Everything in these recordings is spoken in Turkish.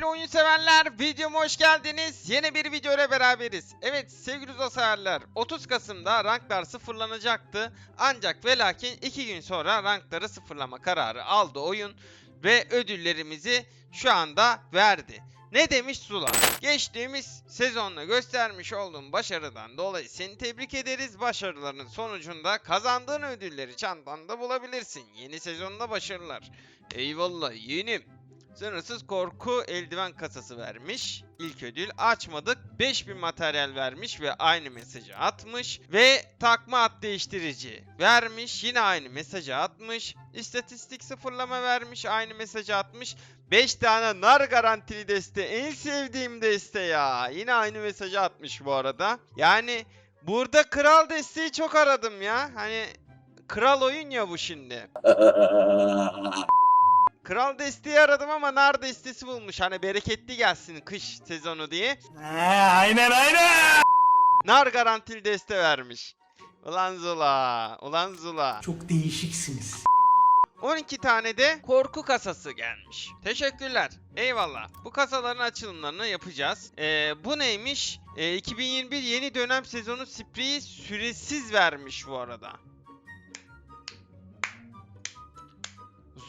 Sevgili oyun severler, videoma hoş geldiniz. Yeni bir video ile beraberiz. Evet sevgili severler, 30 Kasım'da ranklar sıfırlanacaktı. Ancak ve lakin 2 gün sonra rankları sıfırlama kararı aldı oyun. Ve ödüllerimizi şu anda verdi. Ne demiş Zula? Geçtiğimiz sezonda göstermiş olduğun başarıdan dolayı seni tebrik ederiz. Başarıların sonucunda kazandığın ödülleri çantanda bulabilirsin. Yeni sezonda başarılar. Eyvallah yeğenim. Sınırsız korku eldiven kasası vermiş. İlk ödül açmadık. 5000 materyal vermiş ve aynı mesajı atmış. Ve takma at değiştirici vermiş. Yine aynı mesajı atmış. İstatistik sıfırlama vermiş. Aynı mesajı atmış. 5 tane nar garantili deste. En sevdiğim deste ya. Yine aynı mesajı atmış bu arada. Yani burada kral desteği çok aradım ya. Hani kral oyun ya bu şimdi. Kral desteği aradım ama nar destesi bulmuş. Hani bereketli gelsin kış sezonu diye. aynen aynen. Nar garantili deste vermiş. Ulan Zula, ulan Zula. Çok değişiksiniz. 12 tane de korku kasası gelmiş. Teşekkürler. Eyvallah. Bu kasaların açılımlarını yapacağız. Ee, bu neymiş? Ee, 2021 yeni dönem sezonu spreyi süresiz vermiş bu arada.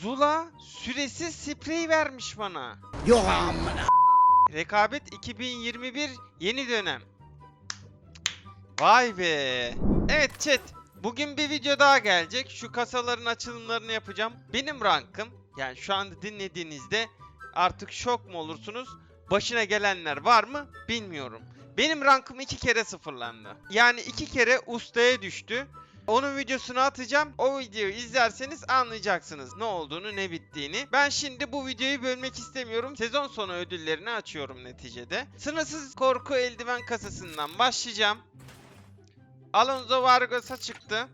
Zula süresiz sprey vermiş bana. Yok amına. Rekabet 2021 yeni dönem. Vay be. Evet chat. Bugün bir video daha gelecek. Şu kasaların açılımlarını yapacağım. Benim rankım yani şu anda dinlediğinizde artık şok mu olursunuz? Başına gelenler var mı? Bilmiyorum. Benim rankım iki kere sıfırlandı. Yani iki kere ustaya düştü. Onun videosunu atacağım. O videoyu izlerseniz anlayacaksınız ne olduğunu ne bittiğini. Ben şimdi bu videoyu bölmek istemiyorum. Sezon sonu ödüllerini açıyorum neticede. Sınırsız korku eldiven kasasından başlayacağım. Alonso Vargas'a çıktı.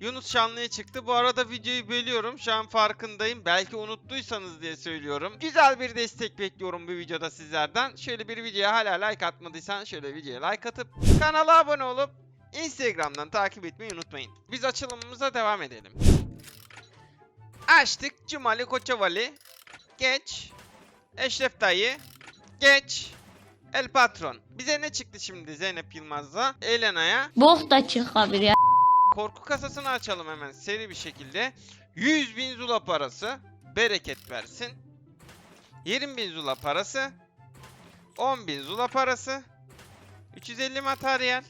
Yunus Şanlı'ya çıktı. Bu arada videoyu bölüyorum. Şu an farkındayım. Belki unuttuysanız diye söylüyorum. Güzel bir destek bekliyorum bu videoda sizlerden. Şöyle bir videoya hala like atmadıysan şöyle videoya like atıp kanala abone olup Instagram'dan takip etmeyi unutmayın. Biz açılımımıza devam edelim. Açtık. Cumali Koçavali. Geç. Eşref Dayı. Geç. El Patron. Bize ne çıktı şimdi Zeynep Yılmaz'la? Elena'ya. Bok da çıkabilir ya. Korku kasasını açalım hemen seri bir şekilde. 100 bin zula parası. Bereket versin. 20 bin zula parası. 10 bin zula parası. 350 materyal.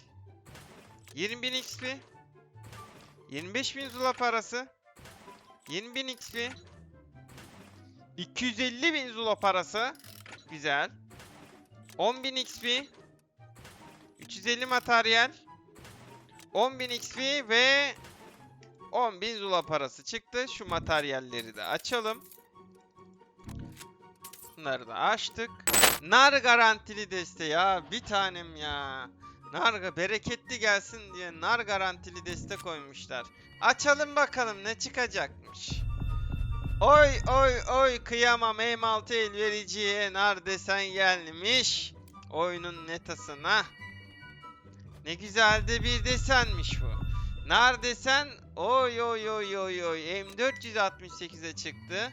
20 bin XP. 25 bin zula parası. 20 bin XP. 250 bin zula parası. Güzel. 10 bin XP. 350 materyal. 10.000 XP ve 10.000 Zula parası çıktı. Şu materyalleri de açalım. Bunları da açtık. Nar garantili deste ya. Bir tanem ya. Nar bereketli gelsin diye nar garantili deste koymuşlar. Açalım bakalım ne çıkacakmış. Oy oy oy kıyamam M6 el vericiye nar desen gelmiş. Oyunun netasına. Ne güzel de bir desenmiş bu. Nar desen oy oy oy oy oy M468'e çıktı.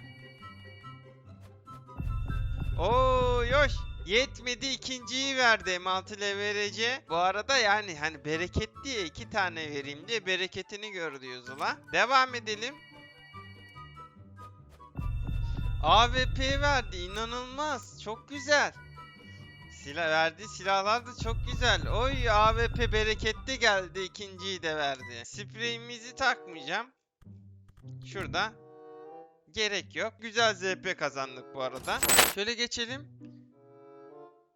Oy oy. Yetmedi ikinciyi verdi M6 LVRC. Bu arada yani hani bereketli diye iki tane vereyim diye bereketini gör diyoruz ula. Devam edelim. AWP verdi inanılmaz çok güzel. Silah verdi. Silahlar da çok güzel. Oy AWP bereketli geldi. ikinciyi de verdi. Spreyimizi takmayacağım. Şurada. Gerek yok. Güzel ZP kazandık bu arada. Şöyle geçelim.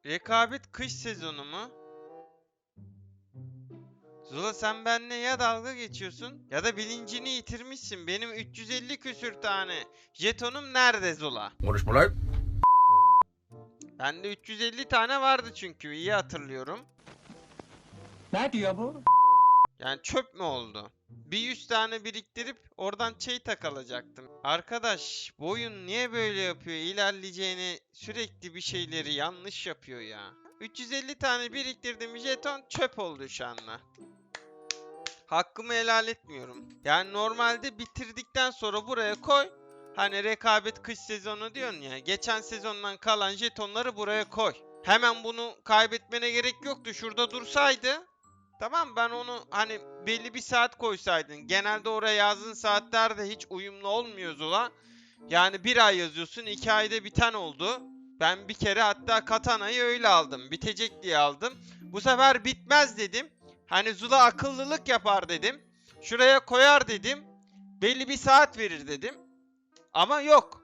Rekabet kış sezonu mu? Zula sen benimle ya dalga geçiyorsun ya da bilincini yitirmişsin. Benim 350 küsür tane jetonum nerede Zula? Konuşma lan. Bende 350 tane vardı çünkü iyi hatırlıyorum. Ne diyor bu? Yani çöp mü oldu? Bir 100 tane biriktirip oradan şey takalacaktım. Arkadaş bu oyun niye böyle yapıyor? İlerleyeceğini sürekli bir şeyleri yanlış yapıyor ya. 350 tane biriktirdim jeton çöp oldu şu anda. Hakkımı helal etmiyorum. Yani normalde bitirdikten sonra buraya koy. Hani rekabet kış sezonu diyorsun ya. Geçen sezondan kalan jetonları buraya koy. Hemen bunu kaybetmene gerek yoktu. Şurada dursaydı. Tamam ben onu hani belli bir saat koysaydın. Genelde oraya yazdığın saatlerde hiç uyumlu olmuyor Zula. Yani bir ay yazıyorsun iki ayda biten oldu. Ben bir kere hatta Katana'yı öyle aldım. Bitecek diye aldım. Bu sefer bitmez dedim. Hani Zula akıllılık yapar dedim. Şuraya koyar dedim. Belli bir saat verir dedim. Ama yok.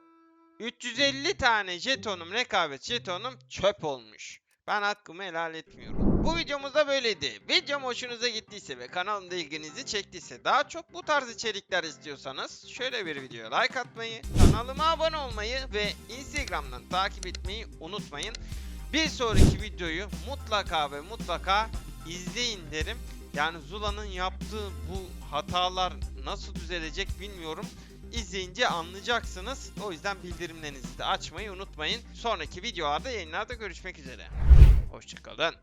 350 tane jetonum, rekabet jetonum çöp olmuş. Ben hakkımı helal etmiyorum. Bu videomuz da böyleydi. Videom hoşunuza gittiyse ve kanalımda ilginizi çektiyse daha çok bu tarz içerikler istiyorsanız şöyle bir videoya like atmayı, kanalıma abone olmayı ve Instagram'dan takip etmeyi unutmayın. Bir sonraki videoyu mutlaka ve mutlaka izleyin derim. Yani Zula'nın yaptığı bu hatalar nasıl düzelecek bilmiyorum. İzleyince anlayacaksınız. O yüzden bildirimlerinizi de açmayı unutmayın. Sonraki videolarda yayınlarda görüşmek üzere. Hoşçakalın.